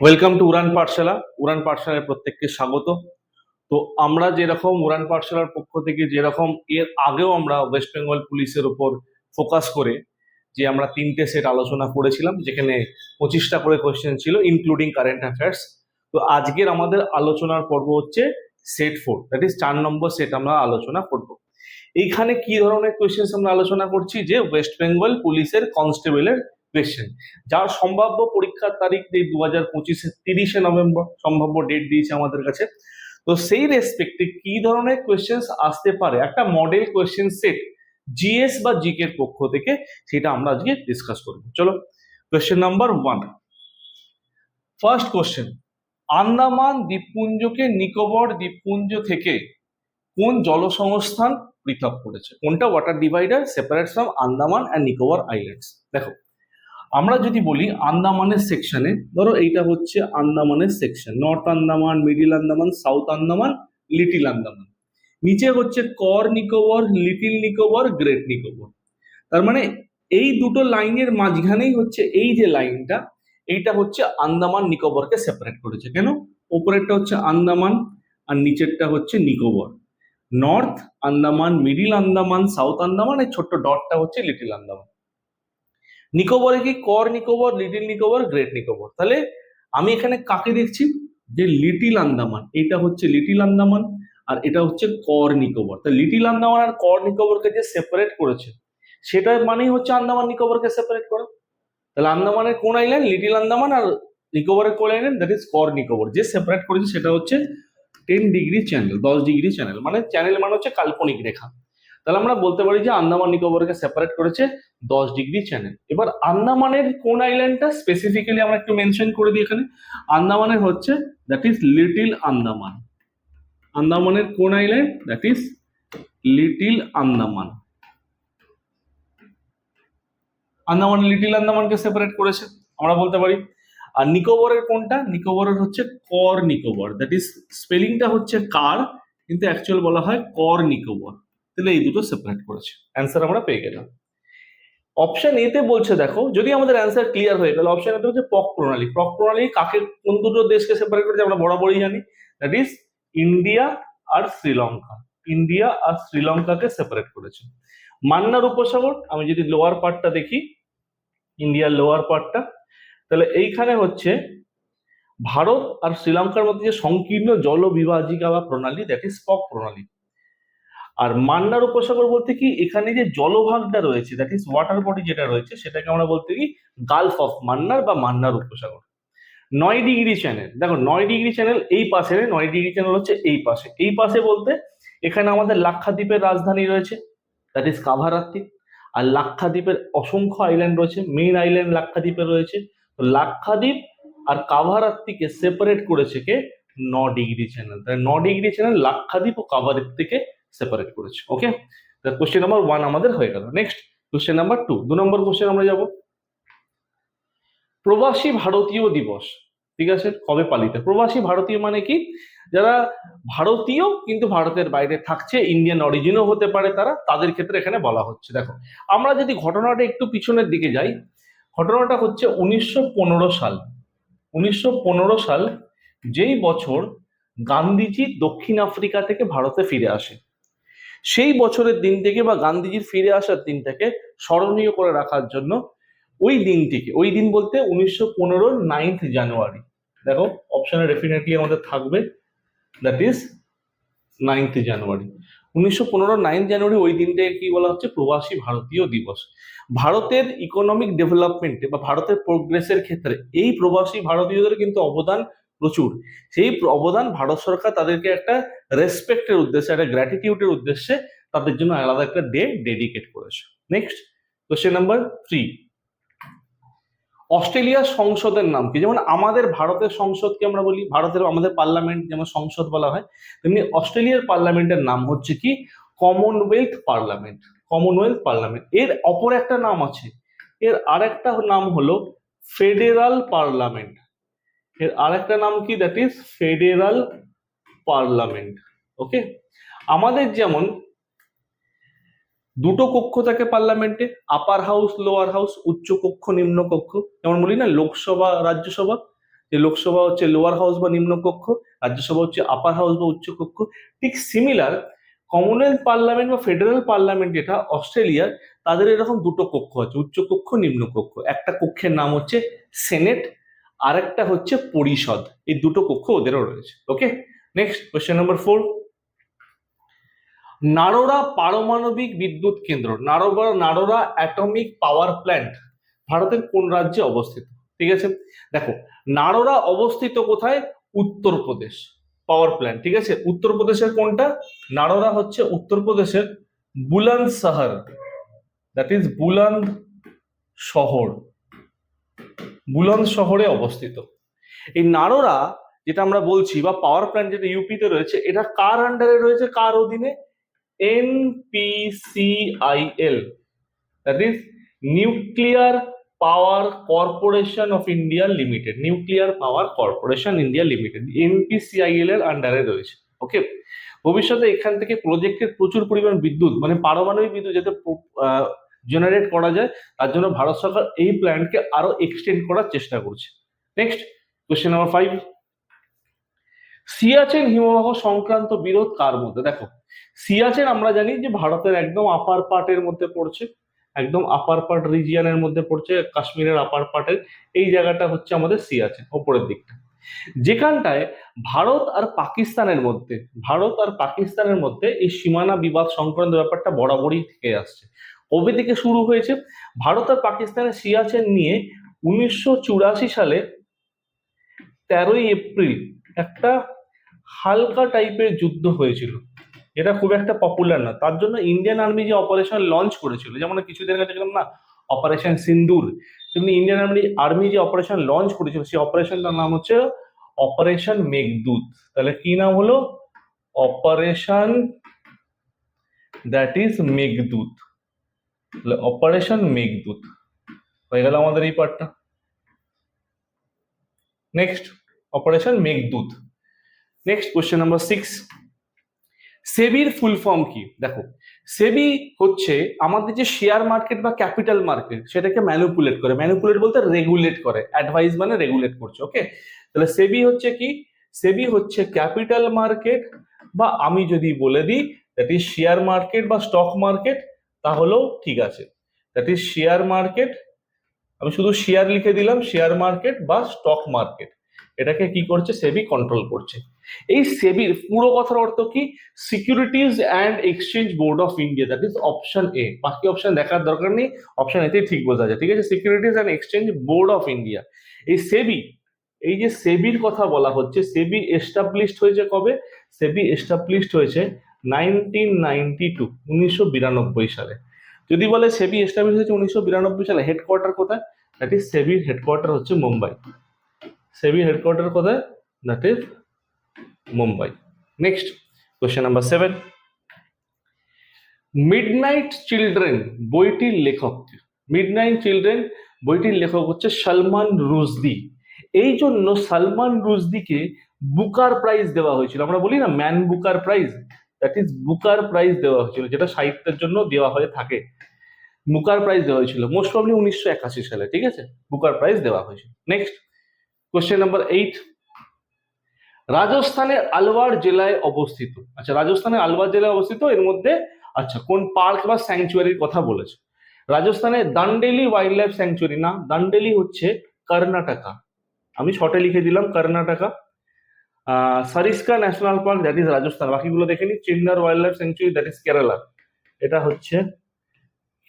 Welcome to উড়ান পাঠশালা উড়ান পাঠশালায় প্রত্যেককে স্বাগত। তো আমরা যেরকম উড়ান পাঠশালার পক্ষ থেকে যেরকম এর আগেও আমরা ওয়েস্ট বেঙ্গল পুলিশের উপর ফোকাস করে যে আমরা তিনটে সেট আলোচনা করেছিলাম, যেখানে পঁচিশটা করে কোয়েশ্চেন ছিল ইনক্লুডিং কারেন্ট অ্যাফেয়ার্স তো আজকের আমাদের আলোচনার পর্ব হচ্ছে সেট ফোর দ্যাট ইজ চার নম্বর সেট আমরা আলোচনা করব। এইখানে কি ধরনের কোয়েশ্চেন আমরা আলোচনা করছি? যে ওয়েস্ট বেঙ্গল পুলিশের কনস্টেবলের কোয়েশ্চেন যার সম্ভাব্য পরীক্ষার তারিখ দিয়ে দু হাজার পঁচিশে তিরিশে নভেম্বর, সম্ভাব্য ডেট দিয়েছে আমাদের কাছে। তো সেই রেসপেক্টে কি ধরনের কোয়েশ্চেন আসতে পারে? একটা মডেল কোয়েশ্চেন সেট জিএস বা জিকের পক্ষ থেকে, সেটা আমরা আজকে ডিসকাস করব। চলো question number one first question Andaman দ্বীপপুঞ্জকে Nicobar দ্বীপপুঞ্জ থেকে কোন জলসংস্থান পৃথক করেছে? কোনটা water divider separate from Andaman and Nicobar islands দেখো আমরা যদি বলি আন্দামানের সেকশনে ধরো এইটা হচ্ছে আন্দামানের section north Andaman middle Andaman south Andaman little Andaman. নিচে হচ্ছে কর নিকোবর লিটিল নিকোবর গ্রেট নিকোবর। তার মানে এই দুটো লাইনের মাঝখানেই হচ্ছে এই যে লাইনটা এইটা হচ্ছে আন্দামান নিকোবরকে সেপারেট করেছে। কেন? ওপরেরটা হচ্ছে আন্দামান আর নিচেরটা হচ্ছে Nicobar. North Andaman middle Andaman south Andaman, এই ছোট্ট ডটটা হচ্ছে লিটিল আন্দামান। নিকোবরে কি কর নিকোবর, লিটিল নিকোবর, গ্রেট নিকোবর? তাহলে আমি এখানে কাকে দেখছি? যে লিটিল আন্দামান এটা হচ্ছে লিটিল আন্দামান আর এটা হচ্ছে কর নিকোবর। তা লিটিল আন্দামান আর কর নিকোবরকে যে সেপারেট করেছে সেটার মানেই হচ্ছে আন্দামান নিকোবরকে সেপারেট করা। তাহলে আন্দামানের কোন আইল্যান্ড লিটিল আন্দামান আর নিকোবরের কোন আইল্যান্ড দ্যাট ইজ কর নিকোবর। যে সেপারেট করেছে সেটা হচ্ছে টেন ডিগ্রি চ্যানেল দশ ডিগ্রি চ্যানেল মানে চ্যানেল মানে হচ্ছে কাল্পনিক রেখা। তাহলে আমরা বলতে পারি যে আন্দামান নিকোবরকে সেপারেট করেছে দশ ডিগ্রি চ্যানেল এবার আন্দামানের কোন আইল্যান্ডটা স্পেসিফিক্যালি আমরা একটু মেনশন করে দিই এখানে? আন্দামানের হচ্ছে দ্যাট ইজ লিটিল আন্দামান। আন্দামানের কোন island that is little Andaman. Andaman little আন্দামানকে separate করেছে, আমরা বলতে পারি। আর নিকোবরের কোনটা? নিকোবরের হচ্ছে কর নিকোবর। দ্যাট ইজ স্পেলিংটা হচ্ছে কার, কিন্তু অ্যাকচুয়াল বলা হয় কর নিকোবর। তাহলে এই দুটো সেপারেট করেছে। অ্যান্সার আমরা পেয়ে গেলাম। অপশন এতে বলছে দেখো, যদি আমাদের অ্যান্সার ক্লিয়ার হয়ে গেল অপশন এতে হচ্ছে পক প্রণালী। পক প্রণালী কাকে, কোন দুটো দেশকে সেপারেট করেছে আমরা বরাবরই জানি। দ্যাট ইজ ইন্ডিয়া আর শ্রীলঙ্কা। ইন্ডিয়া আর শ্রীলঙ্কাকে সেপারেট করেছে। মান্নার উপসাগর, আমি যদি লোয়ার পার্টটা দেখি ইন্ডিয়ার লোয়ার পার্টটা তাহলে এইখানে হচ্ছে ভারত আর শ্রীলঙ্কার মধ্যে যে সংকীর্ণ জল বিভাজিকা বা প্রণালী দ্যাট ইজ পক প্রণালী। আর মান্নার উপসাগর বলতে কি, এখানে যে জলভাগটা রয়েছে দ্যাট ইজ ওয়াটার বডি যেটা রয়েছে, সেটাকে আমরা বলতে কি গালফ অফ মান্নার বা মান্নার উপসাগর। নয় ডিগ্রি চ্যানেল দেখো নয় ডিগ্রি চ্যানেল এই পাশে নয় ডিগ্রি চ্যানেল হচ্ছে এই পাশে। এই পাশে বলতে এখানে আমাদের লাক্ষাদ্বীপের রাজধানী রয়েছে দ্যাট ইজ কাভারাত্তি। আর লাক্ষাদ্বীপের অসংখ্য আইল্যান্ড রয়েছে মেইন আইল্যান্ড লাক্ষাদ্বীপে রয়েছে। তো লাক্ষাদ্বীপ আর কাভারাত্তিকে সেপারেট করেছে কে? ন ডিগ্রি চ্যানেল তাই ন ডিগ্রি চ্যানেল লাক্ষাদ্বীপ ও কাভারাত্তিকে সেপারেট করেছি ওকে কোশ্চেন নাম্বার ওয়ান আমাদের হয়ে গেল। নেক্সট কোশ্চেন নাম্বার টু দু নম্বর কোশ্চেন আমরা যাব। প্রবাসী ভারতীয় দিবস, ঠিক আছে? কবে পালিত? প্রবাসী ভারতীয় মানে কি? যারা ভারতীয় কিন্তু ভারতের বাইরে থাকছে ইন্ডিয়ান অরিজিনও হতে পারে তারা, তাদের ক্ষেত্রে এখানে বলা হচ্ছে। দেখো, আমরা যদি ঘটনাটা একটু পিছনের দিকে যাই, ঘটনাটা হচ্ছে উনিশশো পনেরো সাল। উনিশশো পনেরো সাল যেই বছর গান্ধীজি দক্ষিণ আফ্রিকা থেকে ভারতে ফিরে আসে। সেই বছরের দিন থেকে বা গান্ধীজির ফিরে আসার দিনটাকে স্মরণীয় করে রাখার জন্য ওই দিনটিকে, ওই দিন বলতে উনিশশো পনেরো নাইন্থ জানুয়ারি দেখো অপশনে ডেফিনেটলি আমাদের থাকবে। দ্যাট ইজ নাইন্থ জানুয়ারি উনিশশো পনেরো নাইন্থ জানুয়ারি ওই দিনটাকে কি বলা হচ্ছে? প্রবাসী ভারতীয় দিবস। ভারতের ইকোনমিক ডেভেলপমেন্টে বা ভারতের প্রোগ্রেসের ক্ষেত্রে এই প্রবাসী ভারতীয়দের কিন্তু অবদান প্রচুর। সেই অবদান ভারত সরকার তাদেরকে একটা রেসপেক্টের উদ্দেশ্যে, একটা গ্র্যাটিটিউডের উদ্দেশ্যে তাদের জন্য আলাদা একটা ডে ডেডিকেট করেছে। নেক্সট কোশ্চেন নাম্বার থ্রি অস্ট্রেলিয়ার সংসদের নাম কি? যেমন আমাদের ভারতের সংসদকে আমরা বলি, ভারতের আমাদের পার্লামেন্ট যেমন সংসদ বলা হয়, তেমনি অস্ট্রেলিয়ার পার্লামেন্টের নাম হচ্ছে কি? কমনওয়েলথ পার্লামেন্ট কমনওয়েলথ পার্লামেন্ট এর অপর একটা নাম আছে। এর আরেকটা নাম হলো ফেডারাল পার্লামেন্ট এর আরেকটা নাম কি? That is federal parliament okay আমাদের যেমন দুটো কক্ষ থাকে পার্লামেন্টে আপার হাউস লোয়ার হাউস উচ্চ কক্ষ, নিম্ন কক্ষ। যেমন বলি না, লোকসভা, রাজ্যসভা, যে লোকসভা হচ্ছে লোয়ার হাউস বা নিম্নকক্ষ রাজ্যসভা হচ্ছে আপার হাউস বা উচ্চকক্ষ ঠিক সিমিলার কমনওয়েলথ পার্লামেন্ট বা ফেডারেল পার্লামেন্ট যেটা অস্ট্রেলিয়ার তাদের এরকম দুটো কক্ষ আছে উচ্চকক্ষ নিম্নকক্ষ একটা কক্ষের নাম হচ্ছে সেনেট আরেকটা হচ্ছে পরিষদ। এই দুটো কক্ষ ওদেরও রয়েছে okay next question number four Narora পারমাণবিক বিদ্যুৎ কেন্দ্র Narora Narora atomic power plant ভারতের কোন রাজ্যে অবস্থিত? ঠিক আছে? দেখো, নারোরা অবস্থিত কোথায়? উত্তরপ্রদেশ পাওয়ার প্ল্যান্ট ঠিক আছে? উত্তরপ্রদেশের কোনটা? নারোরা হচ্ছে উত্তরপ্রদেশের বুলন্দ শহর। দ্যাট ইজ বুলন্দ শহর। বুলন্দ শহরে অবস্থিত। এই নারোরা যেটা আমরা বলছি বা পাওয়ার প্ল্যান্ট যেটা ইউপিতে রয়েছে, এটা কার আন্ডারে রয়েছে? কার অধীনে? NPCIL that is nuclear power corporation of India limited nuclear power corporation India limited NPCIL এর আন্ডারে রয়েছে ওকে ভবিষ্যতে এখান থেকে প্রজেক্টের প্রচুর পরিমাণ বিদ্যুৎ মানে পারমাণবিক বিদ্যুৎ যাতে জেনারেট করা যায়, তার জন্য ভারত সরকার এই প্ল্যান্টকে আরও এক্সটেন্ড করার চেষ্টা করছে। Next question number five Siachen হিমবাহ সংক্রান্ত বিরোধ কার মধ্যে? দেখো, সিয়াচেন আমরা জানি যে ভারতের একদম আপার পার্টের মধ্যে পড়ছে, একদম আপার পার্ট রিজিয়ানের মধ্যে পড়ছে, কাশ্মীরের আপার পার্টের এই জায়গাটা হচ্ছে আমাদের সিয়াচেন, ওপরের দিকটা। যেখানটায় ভারত আর পাকিস্তানের মধ্যে, ভারত আর পাকিস্তানের মধ্যে এই সীমানা বিবাদ সংক্রান্ত ব্যাপারটা বরাবরই থেকে আসছে। কবে থেকে শুরু হয়েছে? ভারত আর পাকিস্তানের সিয়াচেন নিয়ে উনিশশো চুরাশি সালে তেরোই এপ্রিল একটা হালকা টাইপের যুদ্ধ হয়েছিল। এটা খুব একটা পপুলার না। তার জন্য ইন্ডিয়ান আর্মি যে অপারেশন লঞ্চ করেছিল, যেমন কিছুদিন আগে দেখলাম না অপারেশন সিন্দুর তেমনি ইন্ডিয়ান আর্মি আর্মি যে অপারেশন লঞ্চ করেছিল, সেই অপারেশনটার নাম হচ্ছে অপারেশন মেঘদূত তাহলে কি নাম হলো? Operation that is Meghdoot operation Meghdoot হয়ে গেল আমাদের এই পার্টটা next operation Meghdoot next question number six সেবির full form কি? দেখো সেবি হচ্ছে আমাদের যে শেয়ার মার্কেট বা ক্যাপিটাল মার্কেট সেটাকে ম্যানুপুলেট করে। ম্যানুপুলেট বলতে রেগুলেট করে। অ্যাডভাইস মানে রেগুলেট করছে ওকে তাহলে সেবি হচ্ছে কি? সেবি হচ্ছে ক্যাপিটাল মার্কেট বা আমি যদি বলে দিই দ্যাট ইজ শেয়ার মার্কেট বা স্টক মার্কেট তাহলেও ঠিক আছে। দ্যাট ইজ শেয়ার মার্কেট আমি শুধু শেয়ার লিখে দিলাম শেয়ার মার্কেট বা স্টক মার্কেট এটাকে কি করছে? সেবি কন্ট্রোল করছে। এই সেবির পুরো কথার অর্থ কি? Securities and exchange board of India that is option A বাকি অপশন দেখার দরকার নেই অপশন এতেই ঠিক বোঝা যায়, ঠিক আছে? Securities and exchange board of India এই সেবি এই যে সেবির কথা বলা হচ্ছে সেবি এস্টাবলিশড হয়েছে কবে? সেবি এস্টাবলিশড হয়েছে নাইনটিন নাইনটি টু উনিশশো বিরানব্বই সালে। যদি বলে সেবি এস্টাবলিশ হয়েছে উনিশশো বিরানব্বই সালে হেডকোয়ার্টার কোথায়? দ্যাট ইজ সেবির হেডকোয়ার্টার হচ্ছে মুম্বাই। সেবির হেডকোয়ার্টার কোথায় that is Mumbai next question number seven midnight children বইটির লেখক মিডনাইট চিলড্রেন বইটির লেখক হচ্ছে সলমান রুজদি এই জন্য সালমান রুজদিকে বুকার প্রাইজ দেওয়া হয়েছিল। আমরা বলি না man booker prize that is booker prize দেওয়া হয়েছিল, যেটা সাহিত্যের জন্য দেওয়া হয়ে থাকে। বুকার প্রাইজ দেওয়া হয়েছিল। মোস্ট প্রবলি উনিশশো একাশি সালে, ঠিক আছে? বুকার প্রাইজ দেওয়া হয়েছিল। নেক্সট কোশ্চেন নাম্বার এইট রাজস্থানের আলওয়ার জেলায় অবস্থিত। আচ্ছা রাজস্থানের আলওয়ার জেলায় অবস্থিত, এর মধ্যে আচ্ছা কোন পার্ক বা স্যাংচুয়ারির কথা বলেছে? রাজস্থানে দান্ডেলি ওয়াইল্ড লাইফ স্যাংচুয়ারি না, দান্ডেলি হচ্ছে কর্ণাটকা। আমি শর্টে লিখে দিলাম, Karnataka. Sariska national park that is Rajasthan. বাকিগুলো দেখে নি Chinnar wildlife sanctuary that is Kerala. এটা হচ্ছে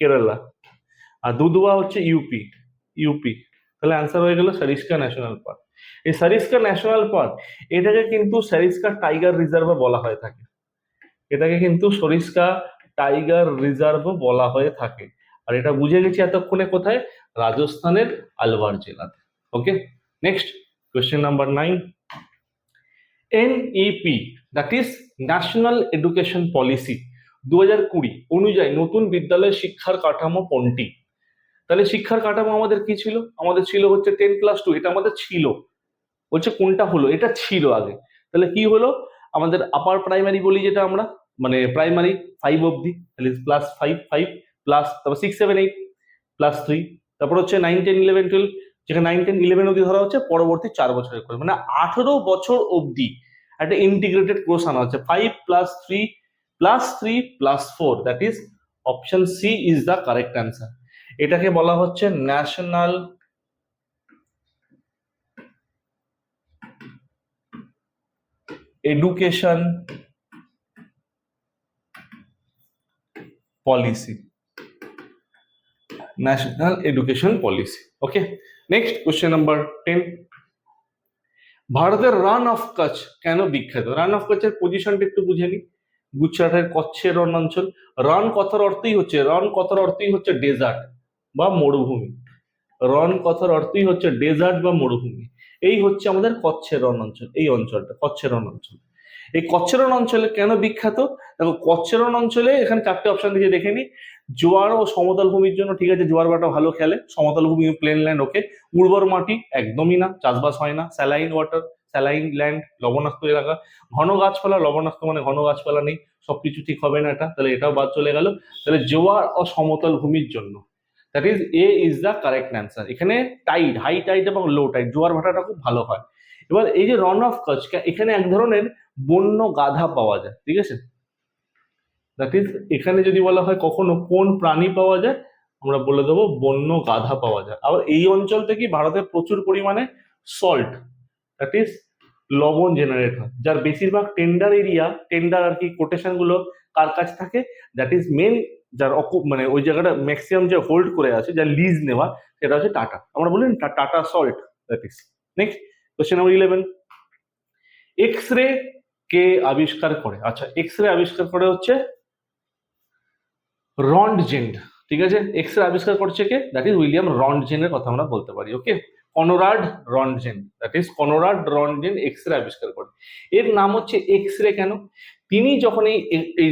কেরালা। আর দুদুয়া হচ্ছে ইউপি ইউপি। তাহলে অ্যান্সার হয়ে গেল সারিস্কা ন্যাশনাল পার্ক এই সারিস্কা ন্যাশনাল পার্ক এটাকে কিন্তু সারিস্কা টাইগার রিজার্ভ বলা হয়ে থাকে। এটাকে কিন্তু সরিস্কা টাইগার রিজার্ভ বলা হয়ে থাকে। আর এটা বুঝে গেছি এতক্ষণে কোথায়? রাজস্থানের আলওয়ার জেলাতে। Okay next question number nine NEP that is national education policy দু হাজার কুড়ি অনুযায়ী নতুন বিদ্যালয়ের শিক্ষার কাঠামো কোনটি? তাহলে শিক্ষার কাঠামো আমাদের কি ছিল? আমাদের ছিল হচ্ছে টেন প্লাস টু এটা আমাদের ছিল। বলছে কোনটা হলো? এটা ছিল আগে। তাহলে কি হলো? আমাদের আপার প্রাইমারি বলি যেটা আমরা মানে প্রাইমারি ফাইভ অবধি, তাহলে প্লাস ফাইভ ফাইভ প্লাস তারপর six seven eight plus three তারপর হচ্ছে নাইন টেন ইলেভেন টুয়েলভ যেখানে নাইন টেন ইলেভেন অবধি ধরা হচ্ছে, পরবর্তী চার বছরের করে মানে আঠেরো বছর অবধি একটা ইন্টিগ্রেটেড কোর্স আনা হচ্ছে। Five plus three plus three plus four that is option C is the correct answer এটাকে বলা হচ্ছে national education policy national education policy okay next question number ten ভারতের রান অফ কচ্ছ কেন বিখ্যাত? রান অফ কচ্ছের পজিশনটা একটু বুঝে নি গুজরাটের কচ্ছের রণ অঞ্চল রান কথার অর্থই হচ্ছে রন কথার অর্থই হচ্ছে ডেজার্ট বা মরুভূমি। রন কথার অর্থই হচ্ছে ডেজার্ট বা মরুভূমি। এই হচ্ছে আমাদের কচ্ছের রণ অঞ্চল, এই অঞ্চলটা, কচ্ছের রণ অঞ্চল। এই কচ্ছের রণ অঞ্চলে কেন বিখ্যাত? দেখো, কচ্ছের রণ অঞ্চলে এখানে চারটে অপশন দিয়ে দেখে নি। জোয়ার ও সমতল ভূমির জন্য ঠিক আছে, জোয়ার বাটা ভালো খেলে। সমতল ভূমি প্লেন ল্যান্ড ওকে উর্বর মাটি একদমই না, চাষবাস হয় না। স্যালাইন ওয়াটার স্যালাইন ল্যান্ড লবণাক্ত এলাকা। ঘন গাছপালা, লবণাক্ত মানে ঘন গাছপালা নেই, সবকিছু ঠিক হবে না এটা। তাহলে এটাও বাদ চলে গেল। তাহলে জোয়ার ও সমতল ভূমির জন্য। That is A is the correct answer এখানে টাইড হাই টাইড এবং লো টাইড জোয়ার ভাটাটা খুব ভালো হয়। এবার এই যে রন অফ কচ এখানে এক ধরনের বন্য গাধা পাওয়া যায়, ঠিক আছে? দ্যাট ইজ এখানে যদি বলা হয় কখনো কোন প্রাণী পাওয়া যায়, আমরা বলে দেবো বন্য গাধা পাওয়া যায়। আবার এই অঞ্চল থেকে ভারতে প্রচুর পরিমাণে সল্ট দ্যাট ইজ লবণ জেনারেট হয়। যার বেশিরভাগ টেন্ডার এরিয়া টেন্ডার আর কি কোটেশনগুলো কার কাছে থাকে দ্যাট ইজ মেন যার অকু মানে ওই জায়গাটা ম্যাক্সিমাম যে হোল্ড করে আছে, যার লিজ নেওয়া, সেটা হচ্ছে টাটা আমরা বলি Tata salt is next question number eleven X ray কে আবিষ্কার করে? আচ্ছা এক্স রে আবিষ্কার করে হচ্ছে রন্ডজেন্ড ঠিক আছে? এক্স রে আবিষ্কার করছে কে? দ্যাট ইজ উইলিয়াম রন্ডজেনের কথা আমরা বলতে পারি okay Conrad Roentgen that is Conrad Roentgen X ray আবিষ্কার করে। এর নাম হচ্ছে এক্স রে কেন? তিনি যখন এই এই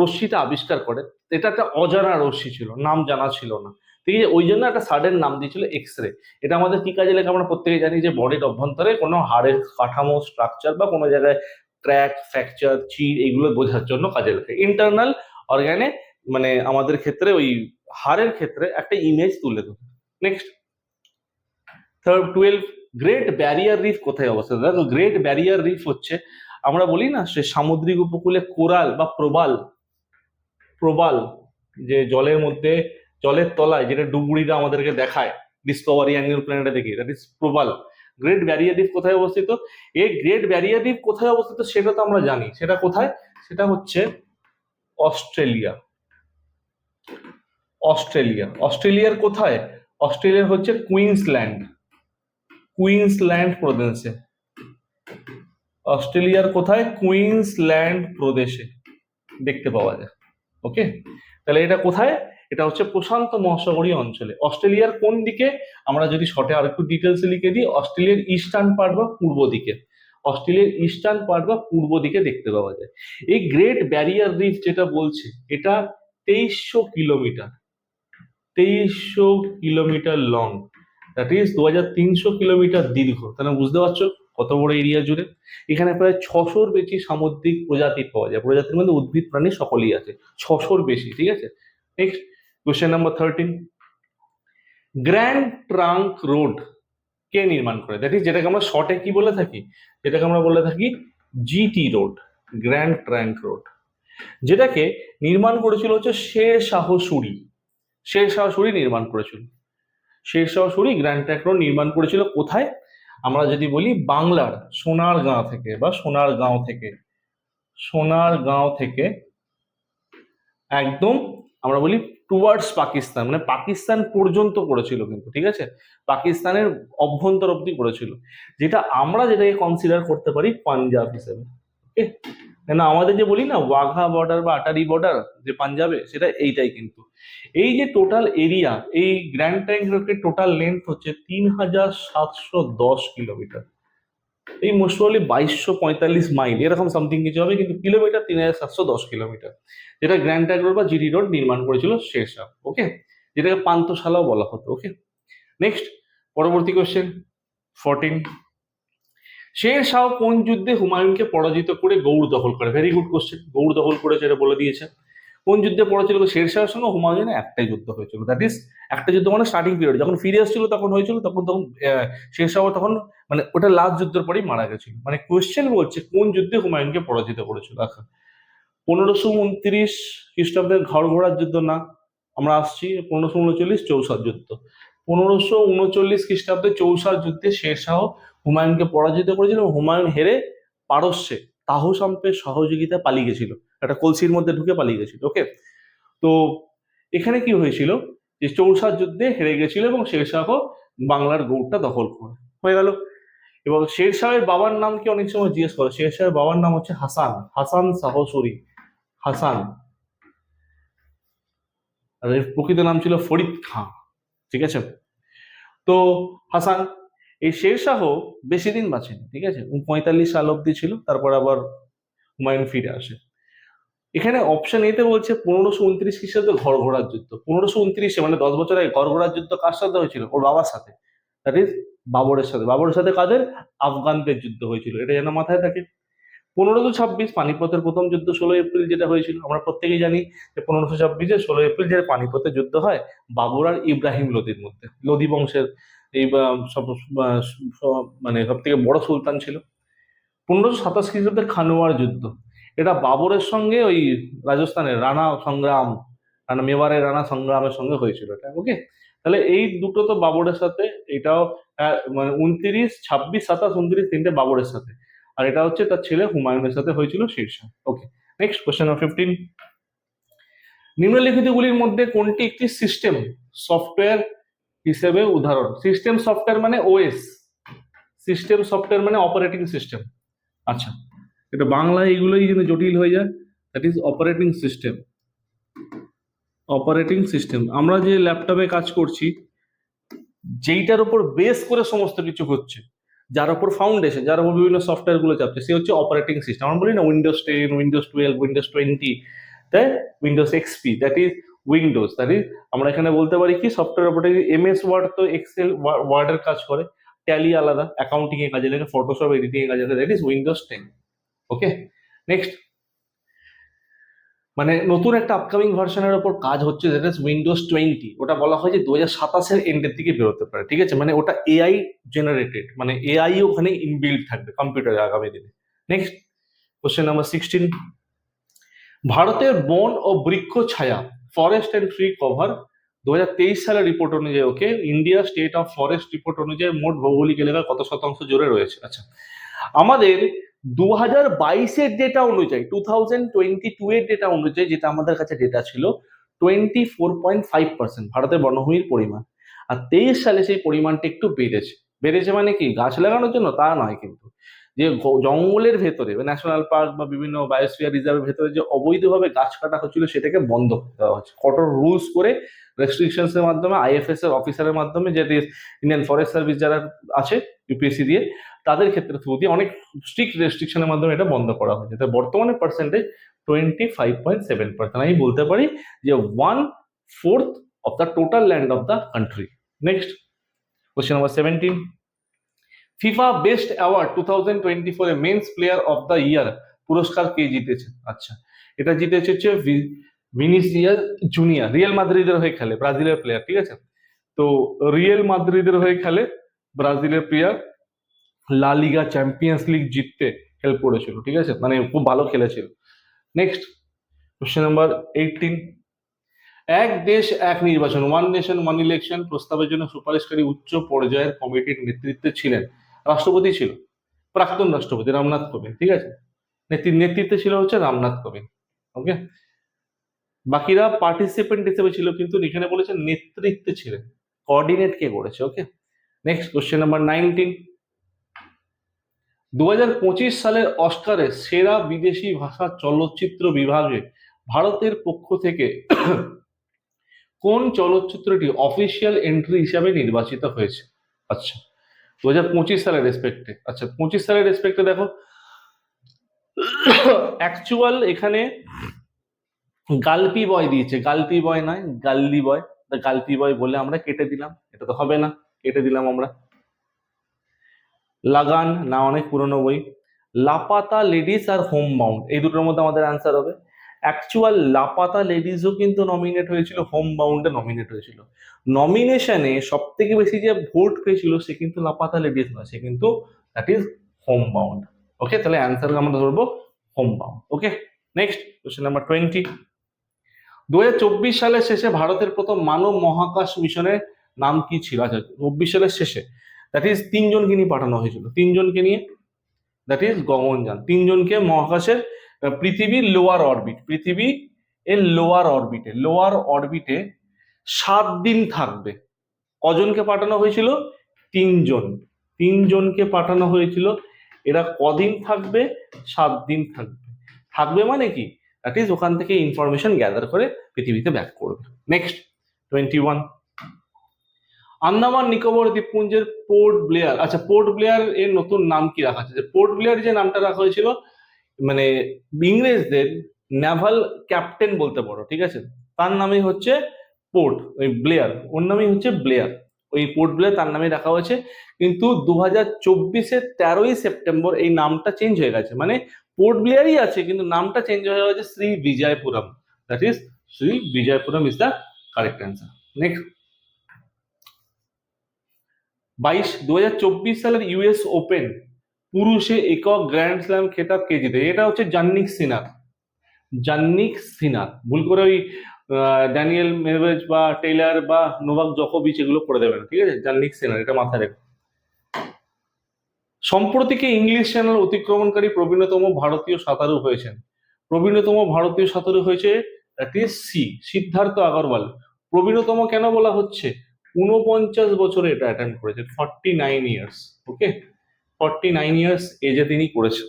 রশ্মিটা আবিষ্কার করে এটা একটা অজানা রশ্মি ছিল, নাম জানা ছিল না। ঠিক আছে ওই জন্য একটা সাডেন নাম দিয়েছিল এক্স রে এটা আমাদের কি কাজে লাগে আমরা প্রত্যেকে জানি যে বডির অভ্যন্তরে কোনো হাড়ের কাঠামো স্ট্রাকচার বা কোনো জায়গায় ক্র্যাক ফ্র্যাকচার চির এগুলো বোঝার জন্য কাজে লাগে ইন্টারনাল অর্গানে মানে আমাদের ক্ষেত্রে ওই হাড়ের ক্ষেত্রে একটা ইমেজ তুলে দেবে next third twelve great barrier reef কোথায় অবস্থিত? দেখো গ্রেট ব্যারিয়ার রিফ হচ্ছে, আমরা বলি না, সে সামুদ্রিক উপকূলে কোরাল বা প্রবাল প্রবাল, যে জলের মধ্যে, জলের তলায় যেটা ডুবুরিরা আমাদেরকে দেখায় ডিসকভারি অ্যাঙ্গেল প্ল্যানেটে দেখি দ্যাট ইজ প্রবাল। গ্রেট ব্যারিয়ার রিফ কোথায় অবস্থিত? এই গ্রেট ব্যারিয়ার দ্বীপ কোথায় অবস্থিত সেটা তো আমরা জানি। সেটা কোথায়? সেটা হচ্ছে অস্ট্রেলিয়া। অস্ট্রেলিয়া। অস্ট্রেলিয়ার কোথায়? অস্ট্রেলিয়ার হচ্ছে কুইন্সল্যান্ড। কুইন্সল্যান্ড প্রদেশে। অস্ট্রেলিয়ার কোথায়? কুইন্সল্যান্ড প্রদেশে। দেখতে পাওয়া যায়। ওকে? তাহলে এটা কোথায়? এটা হচ্ছে প্রশান্ত মহাসাগরীয় অঞ্চলে। অস্ট্রেলিয়ার কোন দিকে? আমরা যদি শর্টে আর একটু ডিটেলসে লিখে দিই, অস্ট্রেলিয়ার ইস্টার্ন পার্ট বা পূর্ব দিকে। অস্ট্রেলিয়ার ইস্টার্ন পার্ট বা পূর্ব দিকে দেখতে পাওয়া যায়। এই গ্রেট ব্যারিয়ার রিফ যেটা বলছে, এটা তেইশশো কিলোমিটার। তেইশশো কিলোমিটার লং দ্যাট ইজ দু হাজার তিনশো কিলোমিটার দীর্ঘ। তাহলে বুঝতে পারছ? কত বড় এরিয়া জুড়ে? এখানে প্রায় ছশোর বেশি সামুদ্রিক প্রজাতি পাওয়া যায়। প্রজাতির মধ্যে উদ্ভিদ প্রাণী সকলেই আছে। ছশোর বেশি, ঠিক আছে? Next question number thirteen grand trunk road কে নির্মাণ করে? ইজ যেটাকে আমরা শর্টে কি বলে থাকি? যেটাকে আমরা বলে থাকি GT road grand trunk road যেটাকে নির্মাণ করেছিল হচ্ছে শের শাহ সুরি। শের শাহ সুরি নির্মাণ করেছিল। Sher Shah Suri grand trunk road নির্মাণ করেছিল কোথায়? আমরা যদি বলি বাংলার সোনার গাঁ থেকে বা সোনার গাঁও থেকে, সোনার গাঁও থেকে একদম আমরা বলি টুয়ার্ডস পাকিস্তান মানে পাকিস্তান পর্যন্ত করেছিল কিন্তু, ঠিক আছে? পাকিস্তানের অভ্যন্তর অব্দি করেছিল। যেটা আমরা যেটাকে কনসিডার করতে পারি পাঞ্জাব হিসেবে ওকে না আমাদের যে বলি না, ওয়াঘা বর্ডার বা আটারি বর্ডার যে পাঞ্জাবে, সেটা এইটাই কিন্তু। এই যে টোটাল এরিয়া এই গ্র্যান্ড ট্যাঙ্ক রোডের টোটাল লেন্থ হচ্ছে তিন হাজার সাতশো দশ কিলোমিটার। এই মোস্ট প্রবলি বাইশশো পঁয়তাল্লিশ মাইল এরকম সামথিং কিছু হবে, কিন্তু কিলোমিটার তিন হাজার সাতশো দশ কিলোমিটার। যেটা গ্র্যান্ড ট্যাঙ্ক রোড বা জিডি রোড নির্মাণ করেছিল শেরশাহ ওকে যেটাকে পান্তশালাও বলা হতো ওকে নেক্সট পরবর্তী কোশ্চেন ফোরটিন শের শাহ কোন যুদ্ধে হুমায়ুনকে পরাজিত করে গৌড় দখল করে? ভেরি গুড কোশ্চেন গৌড় দখল করেছে এটা বলে দিয়েছে। কোন যুদ্ধে পড়েছিল শেরশাহের সঙ্গে হুমায়ুনের একটাই যুদ্ধ হয়েছিল। দ্যাট ইজ একটা যুদ্ধ মানে স্টার্টিং পিরিয়ড যখন ফিরে আসছিল তখন হয়েছিল তখন তখন আহ, শেরশাহ তখন মানে ওটা লাস্ট যুদ্ধের পরেই মারা গেছিল। মানে কোয়েশ্চেন বলছে কোন যুদ্ধে হুমায়ুনকে পরাজিত করেছিল? আচ্ছা পনেরোশো উনত্রিশ খ্রিস্টাব্দের ঘর ঘোড়ার যুদ্ধ না? আমরা আসছি পনেরোশো উনচল্লিশ চৌসার যুদ্ধ। পনেরোশো উনচল্লিশ খ্রিস্টাব্দে চৌসার যুদ্ধে শেরশাহ হুমায়ুনকে পরাজিত করেছিল। হুমায়ুন হেরে পারস্যে তাহসাম্পের সহযোগিতা পালিয়ে গেছিল। একটা কলসির মধ্যে ঢুকে পালিয়ে গেছিল ওকে তো এখানে কি হয়েছিল? যে চৌসার যুদ্ধে হেরে গেছিল এবং শেরশাহ বাংলার গৌড়টা দখল করে, হয়ে গেল। এবং শেরশাহের বাবার নাম কি অনেক সময় জিজ্ঞেস করে? শেরশাহের বাবার নাম হচ্ছে হাসান হাসান সাহসুরি, হাসান। আর এর প্রকৃত নাম ছিল ফরিদ খাঁ। ঠিক আছে? তো হাসান, এই শেরশাহ বেশি দিন বাঁচেনি, ঠিক আছে? পঁয়তাল্লিশ সাল অব্দি ছিল, তারপর আবার হুমায়ুন ফিরে আসে। এখানে অপশন এতে বলছে পনেরোশো উনত্রিশ খ্রিস্টাব্দে ঘর ঘোড়ার যুদ্ধ। পনেরোশো উনত্রিশে মানে দশ বছর আগে ঘর ঘোড়ার যুদ্ধ কার সাথে হয়েছিল? ওর বাবার সাথে। দ্যাট ইজ বাবরের সাথে। বাবরের সাথে কাদের? আফগানদের যুদ্ধ হয়েছিল। এটা যেন মাথায় থাকে। পনেরোশো ছাব্বিশ পানিপথের প্রথম যুদ্ধ ষোলো এপ্রিল যেটা হয়েছিল, আমরা প্রত্যেকেই জানি যে পনেরোশো ছাব্বিশে ষোলো এপ্রিল যে পানিপথের যুদ্ধ হয় বাবর আর ইব্রাহিম লোদির মধ্যে। লোদি বংশের এই সব মানে সব থেকে বড় সুলতান ছিল। পনেরোশো সাতাশ খ্রিস্টাব্দে খানোয়ার যুদ্ধ। এটা বাবরের সঙ্গে ওই রাজস্থানের রানা সংগ্রাম, রানা মেবারের রানা সংগ্রামের সঙ্গে হয়েছিল এটা ওকে তাহলে এই দুটো তো বাবরের সাথে, এটাও মানে উনত্রিশ, ছাব্বিশ, সাতাশ, উনত্রিশ তিনটে বাবরের সাথে। আর এটা হচ্ছে তার ছেলে হুমায়ুনের সাথে হয়েছিল Shirsha. Okay next question number fifteen নিম্নলিখিতগুলির মধ্যে কোনটি একটি সিস্টেম সফটওয়্যার হিসেবে উদাহরণ? সিস্টেম সফটওয়্যার মানে ওএস সিস্টেম সফটওয়্যার মানে অপারেটিং সিস্টেম আচ্ছা এটা বাংলায় এইগুলোই কিন্তু জটিল হয়ে যায়। That is operating system operating system আমরা যে ল্যাপটপে কাজ করছি, যেইটার উপর বেস করে সমস্ত কিছু হচ্ছে। যার উপর ফাউন্ডেশন যার উপর বিভিন্ন সফটওয়্যারগুলো চাপছে, সে হচ্ছে অপারেটিং সিস্টেম আমরা বলি না Windows ten Windows twelve Windows twenty তাই Windows XP that is Windows that is আমরা এখানে বলতে পারি কি software operating M S word তো এক্সেল ওয়ার্ডের কাজ করে ট্যালি আলাদা অ্যাকাউন্টিং এর কাজে লাগে ফটোশপ এডিটিং এর কাজে লাগে that is Windows ten okay next মানে নতুন একটা আপকামিং ভার্সনের ওপর কাজ হচ্ছে যেটা উইন্ডোজ টোয়েন্টি ওটা বলা হয় যে দু হাজার সাতাশের এন্ডের দিকে বেরোতে পারে, ঠিক আছে? মানে ওটা এআই জেনারেটেড মানে এআই ওখানে ইনবিল্ড থাকবে কম্পিউটারে আগামী দিনে। নেক্সট কোশ্চেন নাম্বার সিক্সটিন ভারতের বন ও বৃক্ষ ছায়া ফরেস্ট অ্যান্ড ট্রি কভার দু হাজার তেইশ সালের রিপোর্ট অনুযায়ী okay India state of forest report অনুযায়ী মোট ভৌগোলিক এলাকা কত শতাংশ জুড়ে রয়েছে? আচ্ছা আমাদের দু হাজার বাইশের ডেটা অনুযায়ী টু থাউজেন্ড টোয়েন্টি টু এর ডেটা অনুযায়ী যেটা আমাদের কাছে ডেটা ছিল twenty four point five percent ভারতের বনভূমির পরিমাণ। আর তেইশ সালে সেই পরিমাণটা একটু বেড়েছে। বেড়েছে মানে কি? গাছ লাগানোর জন্য তা নয় কিন্তু। যে জঙ্গলের ভেতরে ন্যাশনাল পার্ক বা বিভিন্ন বায়োস্ফিয়ার রিজার্ভের ভেতরে যে অবৈধভাবে গাছ কাটা হচ্ছিল, সেটাকে বন্ধ করে দেওয়া হচ্ছে। কঠোর রুলস করে রেস্ট্রিকশনস এর মাধ্যমে আইএফএস এর অফিসারের মাধ্যমে, যে ইন্ডিয়ান ফরেস্ট সার্ভিস যারা আছে ইউপিএসসি দিয়ে তাদের ক্ষেত্রে থ্রু দিয়ে অনেক স্ট্রিক্ট রেস্ট্রিকশনের মাধ্যমে এটা বন্ধ করা হয়েছে। তো বর্তমানে percentage twenty five point seven percent আমি বলতে পারি যে one fourth of the total land of the country next question number seventeen FIFA best award two thousand twenty four men's player of the year পুরস্কার কে জিতেছে? আচ্ছা এটা জিতেছে হচ্ছে ভিনিসিয়াস জুনিয়র, রিয়েল মাদ্রিদের হয়ে খেলে, ব্রাজিলের প্লেয়ার ঠিক আছে? তো রিয়েল মাদ্রিদের হয়ে খেলে ব্রাজিলের player La Liga champions league জিততে হেল্প করেছিল, ঠিক আছে? মানে খুব ভালো খেলেছিল। নেক্সট কোশ্চেন নাম্বার এইটিন এক দেশ, এক নির্বাচন ওয়ান নেশন ওয়ান ইলেকশন প্রস্তাবের জন্য সুপারিশকারী উচ্চ পর্যায়ের কমিটির নেতৃত্বে ছিলেন। রাষ্ট্রপতি ছিল, প্রাক্তন রাষ্ট্রপতি রামনাথ কোবিন্দ, ঠিক আছে? নেতৃ- নেতৃত্বে ছিল হচ্ছে রামনাথ কোবিন্দ ওকে বাকিরা পার্টিসিপেন্ট হিসেবে ছিল কিন্তু এখানে বলেছে নেতৃত্বে ছিলেন। কোঅর্ডিনেট কে করেছে okay next question number nineteen দু হাজার পঁচিশ সালের অস্কারে সেরা বিদেশি ভাষা চলচ্চিত্র বিভাগে ভারতের পক্ষ থেকে কোন চলচ্চিত্রটি অফিসিয়াল এন্ট্রি হিসাবে নির্বাচিত হয়েছে? আচ্ছা দু হাজার পঁচিশ সালের রেসপেক্টে আচ্ছা পঁচিশ সালের রেসপেক্টে দেখো। অ্যাকচুয়াল এখানে গালপি বয় দিয়েছে। গালপি বয় নয়, গাল্লি বয়। গালপি বয় বলে আমরা কেটে দিলাম। এটা তো হবে না। কেটে দিলাম আমরা। লাগান, না অনেক পুরনো বই। লাপাতা লেডিস আর হোম বাউন্ড এই দুটোর মধ্যে আমাদের অ্যান্সার হবে। অ্যাকচুয়াল লাপাতা লেডিসও কিন্তু নমিনেট হয়েছিল হোম বাউন্ডে নমিনেট হয়েছিল। নমিনেশনে সব থেকে বেশি যে ভোট পেয়েছিল, সে কিন্তু লাপাতা লেডিস নয়, সে কিন্তু that is home bound okay তাহলে অ্যান্সার আমরা ধরবো Homebound okay next question number twenty দু হাজার চব্বিশ সালের শেষে ভারতের প্রথম মানব মহাকাশ মিশনের নাম কি ছিল? আচ্ছা চব্বিশ সালের শেষে। দ্যাট ইজ তিনজনকে নিয়ে পাঠানো হয়েছিল। তিনজনকে নিয়ে দ্যাট ইজ গগনযান। তিনজনকে মহাকাশের পৃথিবীর লোয়ার অরবিট পৃথিবী এর লোয়ার অরবিটে লোয়ার অরবিটে সাত দিন থাকবে। কজনকে পাঠানো হয়েছিল? তিনজন। তিনজনকে পাঠানো হয়েছিল। এরা কদিন থাকবে? সাত দিন থাকবে। থাকবে মানে কি? দ্যাট ইজ ওখান থেকে ইনফরমেশন গ্যাদার করে পৃথিবীতে ব্যাক করবে। Next twenty one Andaman Nicobar দ্বীপপুঞ্জের পোর্ট ব্লেয়ার আচ্ছা পোর্ট ব্লেয়ার এর নতুন নাম কি রাখা আছে পোর্ট ব্লেয়ার যে নামটা রাখা হয়েছিল মানে ইংরেজদের নেভাল ক্যাপ্টেন বলতে পারো, ঠিক আছে? তার নামই হচ্ছে পোর্ট, ওই ব্লেয়ার, ওর নামই হচ্ছে ব্লেয়ার। ওই পোর্ট ব্লেয়ার তার নামে রাখা হয়েছে, কিন্তু দু হাজার চব্বিশের তেরোই সেপ্টেম্বর এই নামটা চেঞ্জ হয়ে গেছে। মানে পোর্ট ব্লেয়ারই আছে, কিন্তু নামটা চেঞ্জ হয়ে গেছে Shri Vijayapuram. That is Shri Vijayapuram is the correct answer next বাইশ দু সালের ইউএস ওপেন, পুরুষে একক গ্র্যান্ড স্ল্যাম খেতাব কে জিতে? এটা হচ্ছে জান্নিক সিনার জান্নিক সিনার ভুল করে ওই ড্যানিয়েল মেভেজ বা টেইলার বা নোভাক জকোভিচ এগুলো করে দেবেন, ঠিক আছে? জান্নিক সিনার এটা মাথায় রেখো। সম্প্রতিকে ইংলিশ চ্যানেল অতিক্রমণকারী প্রবীণতম ভারতীয় সাঁতারু হয়েছেন। প্রবীণতম ভারতীয় সাঁতারু হয়েছে সি সিদ্ধার্থ আগরওয়াল। প্রবীণতম কেন বলা হচ্ছে? উনপঞ্চাশ বছরে এটা অ্যাটেন্ড করেছে forty nine years okay forty nine years এজে তিনি করেছেন।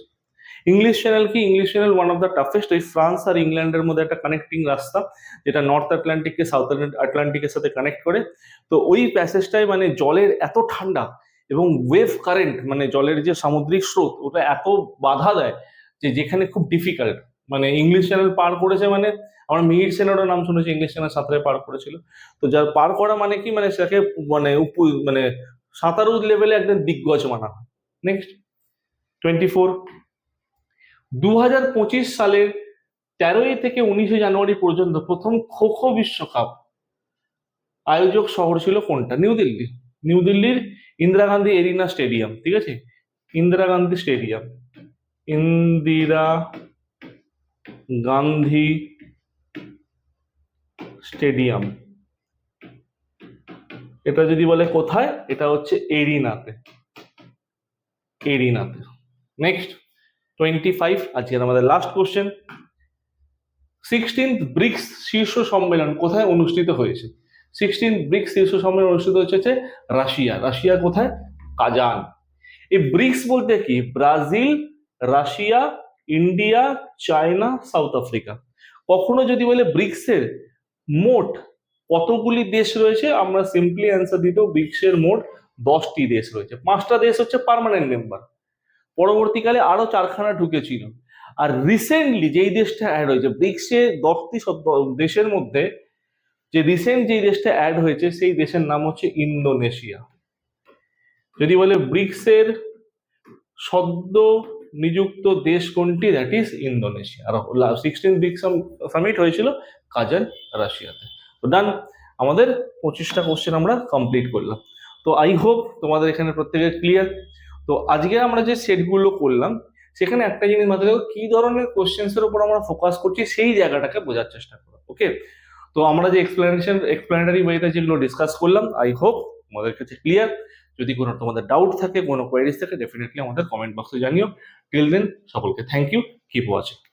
ইংলিশ চ্যানেল কি? English Channel one of the toughest ওই ফ্রান্স আর ইংল্যান্ডের মধ্যে একটা কানেক্টিং রাস্তা, যেটা নর্থ আটলান্টিককে সাউথ আটলান্টিকের সাথে কানেক্ট করে। তো ওই প্যাসেজটায় মানে জলের এত ঠান্ডা এবং ওয়েভ কারেন্ট মানে জলের যে সামুদ্রিক স্রোত, ওটা এত বাধা দেয় যে যেখানে খুব ডিফিকাল্ট মানে ইংলিশ চ্যানেল পার করেছে মানে আমার মিহির সেনেরও নাম শুনেছি ইংলিশ চ্যানেল সাঁতারে পার করেছিল। তো যার পার করা মানে কি? মানে সেটাকে মানে মানে সাঁতারু লেভেলে একদম দিগ্গজ মানা হয় নেক্সট টোয়েন্টি ফোর দু হাজার পঁচিশ সালের তেরোই থেকে উনিশে জানুয়ারি পর্যন্ত প্রথম খো খো বিশ্বকাপ আয়োজক শহর ছিল কোনটা? নিউ দিল্লি। নিউ দিল্লির ইন্দিরা গান্ধী এরিনা স্টেডিয়াম, ঠিক আছে? ইন্দিরা গান্ধী স্টেডিয়াম। ইন্দিরা গান্ধী স্টেডিয়াম। এটা যদি বলে কোথায়, এটা হচ্ছে এরিনাতে। এরিনাতে। নেক্সট টোয়েন্টি ফাইভ আজকের আমাদের লাস্ট কোশ্চেন সিক্সটিন্থ ব্রিক্স শীর্ষ সম্মেলন কোথায় অনুষ্ঠিত হয়েছে? সিক্সটিন্থ ব্রিক্স শীর্ষ সম্মেলন অনুষ্ঠিত হচ্ছে রাশিয়া। রাশিয়া কোথায়? কাজান। এই ব্রিক্স বলতে কি? Brazil, Russia India, China, South Africa. কখনো যদি বলে ব্রিক্সের মোট কতগুলি দেশ রয়েছে, আমরা সিম্পলি অ্যান্সার দিতেও ব্রিক্সের মোট দশটি দেশ রয়েছে। পাঁচটা দেশ হচ্ছে পার্মানেন্ট মেম্বার পরবর্তীকালে আরও চারখানা ঢুকেছিল। আর রিসেন্টলি যেই দেশটা অ্যাড হয়েছে, ব্রিক্সে দশটি দেশের মধ্যে যে রিসেন্ট যেই দেশটা অ্যাড হয়েছে, সেই দেশের নাম হচ্ছে ইন্দোনেশিয়া। যদি বলে ব্রিক্সের সদ্য নিযুক্ত দেশ কোনটি? দ্যাট ইজ ইন্দোনেশিয়া আর সিক্সটিন ব্রিক্স সামিট হয়েছিল কাজান রাশিয়াতে। তো ডান আমাদের পঁচিশটা কোশ্চেন আমরা কমপ্লিট করলাম। তো আই হোপ তোমাদের এখানে প্রত্যেকের ক্লিয়ার তো আজকে আমরা যে সেটগুলো করলাম, সেখানে একটা জিনিস মাথায় রাখো, কি ধরনের কোশ্চেন্সের উপর আমরা ফোকাস করছি সেই জায়গাটাকে বোঝার চেষ্টা করো ওকে তো আমরা যে এক্সপ্লেনেশন এক্সপ্লেনারি ওয়েতে যেগুলো ডিসকাস করলাম আই হোপ তোমাদের কাছে ক্লিয়ার যদি কোনো তোমাদের ডাউট থাকে, কোনো কোয়ারিজ থাকে ডেফিনেটলি আমাদের কমেন্ট বক্সে জানিও। টিল দেন সকলকে থ্যাংক ইউ কিপ ওয়াচিং